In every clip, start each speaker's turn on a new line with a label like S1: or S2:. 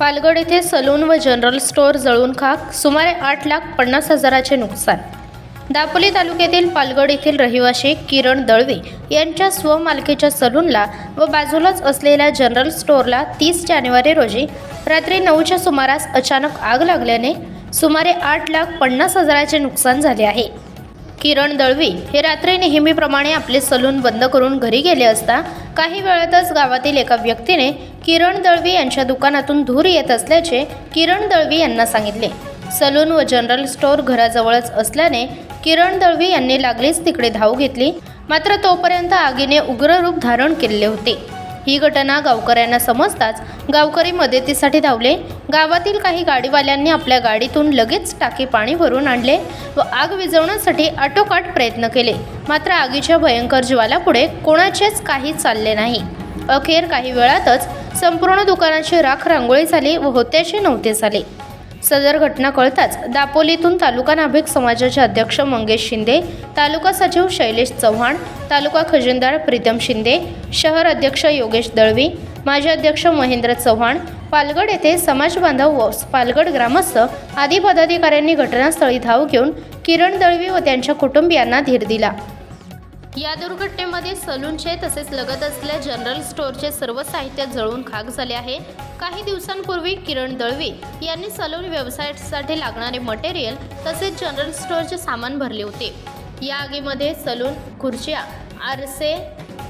S1: पालगड येथे सलून व general store जळून खाक सुमारे आठ लाख पन्नास हजाराचे नुकसान. दापोली तालुक्यातील पालगड येथील रहिवाशी किरण दळवे यांच्या स्वमालकीच्या सलूनला व बाजूलाच असलेल्या जनरल स्टोअरला तीस जानेवारी रोजी रात्री नऊच्या सुमारास अचानक आग लागल्याने सुमारे आठ लाख पन्नास हजाराचे नुकसान झाले आहे. किरण दळवी हे रात्री नेहमीप्रमाणे आपले सलून बंद करून घरी गेले असता काही वेळातच गावातील एका व्यक्तीने किरण दळवी यांच्या दुकानातून धूर येत असल्याचे किरण दळवी यांना सांगितले. सलून व जनरल स्टोअर घराजवळच असल्याने किरण दळवी यांनी लागलीच तिकडे धाव घेतली. मात्र तोपर्यंत आगीने उग्र रूप धारण केले होते. ही घटना गावकऱ्यांना समजताच गावकरी मदतीसाठी धावले. गावातील काही गाडीवाल्यांनी आपल्या गाडीतून लगेच टाकी पाणी भरून आणले व आग विझवण्यासाठी आटोकाट प्रयत्न केले. मात्र आगीच्या भयंकर ज्वालापुढे कोणाचेच काही चालले नाही. अखेर काही वेळातच संपूर्ण दुकानाची राख रांगोळी झाली व होत्याचे नव्हते झाले. सदर घटना कळताच दापोलीतून तालुका नाभिक समाजाचे अध्यक्ष मंगेश शिंदे तालुका सचिव शैलेश चव्हाण तालुका खजिनदार प्रीतम शिंदे शहर अध्यक्ष योगेश दळवी माजी अध्यक्ष महेंद्र चव्हाण पालगड येथे समाज बांधव व पालगड ग्रामस्थ आदी पदाधिकाऱ्यांनी घटनास्थळी धाव घेऊन किरण दळवी व त्यांच्या कुटुंबियांना धीर दिला. या दुर्घटनेमध्ये सलूनचे तसेच लगत असलेल्या जनरल स्टोअरचे सर्व साहित्य जळून खाक झाले आहे. काही दिवसांपूर्वी किरण दळवी यांनी सलून व्यवसायासाठी लागणारे मटेरियल तसेच जनरल स्टोअरचे सामान भरले होते. या आगीमध्ये सलून खुर्च्या आरसे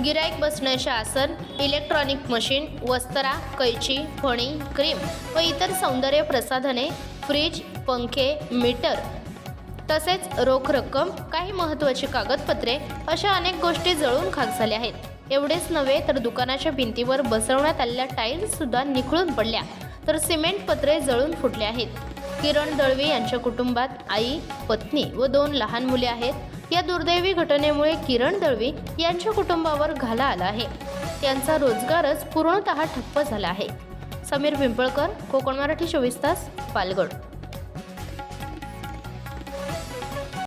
S1: गिराईक बसण्याचे आसन इलेक्ट्रॉनिक मशीन वस्त्रा कैची फणी क्रीम व इतर सौंदर्य प्रसाधने फ्रीज पंखे मीटर तसेच रोख रक्कम काही महत्त्वाची कागदपत्रे अशा अनेक गोष्टी जळून खाक झाल्या आहेत. एवढेच नव्हे तर दुकानाच्या भिंतीवर बसवण्यात आलेल्या टाईल्ससुद्धा निखळून पडल्या. तर सिमेंट पत्रे जळून फुटले आहेत. किरण दळवी यांच्या कुटुंबात आई पत्नी व दोन लहान मुले आहेत. या दुर्दैवी घटनेमुळे किरण दळवी यांच्या कुटुंबावर घाला आला आहे. त्यांचा रोजगारच पूर्णतः ठप्प झाला आहे. समीर पिंपळकर कोकण मराठी चोवीस तास पालगड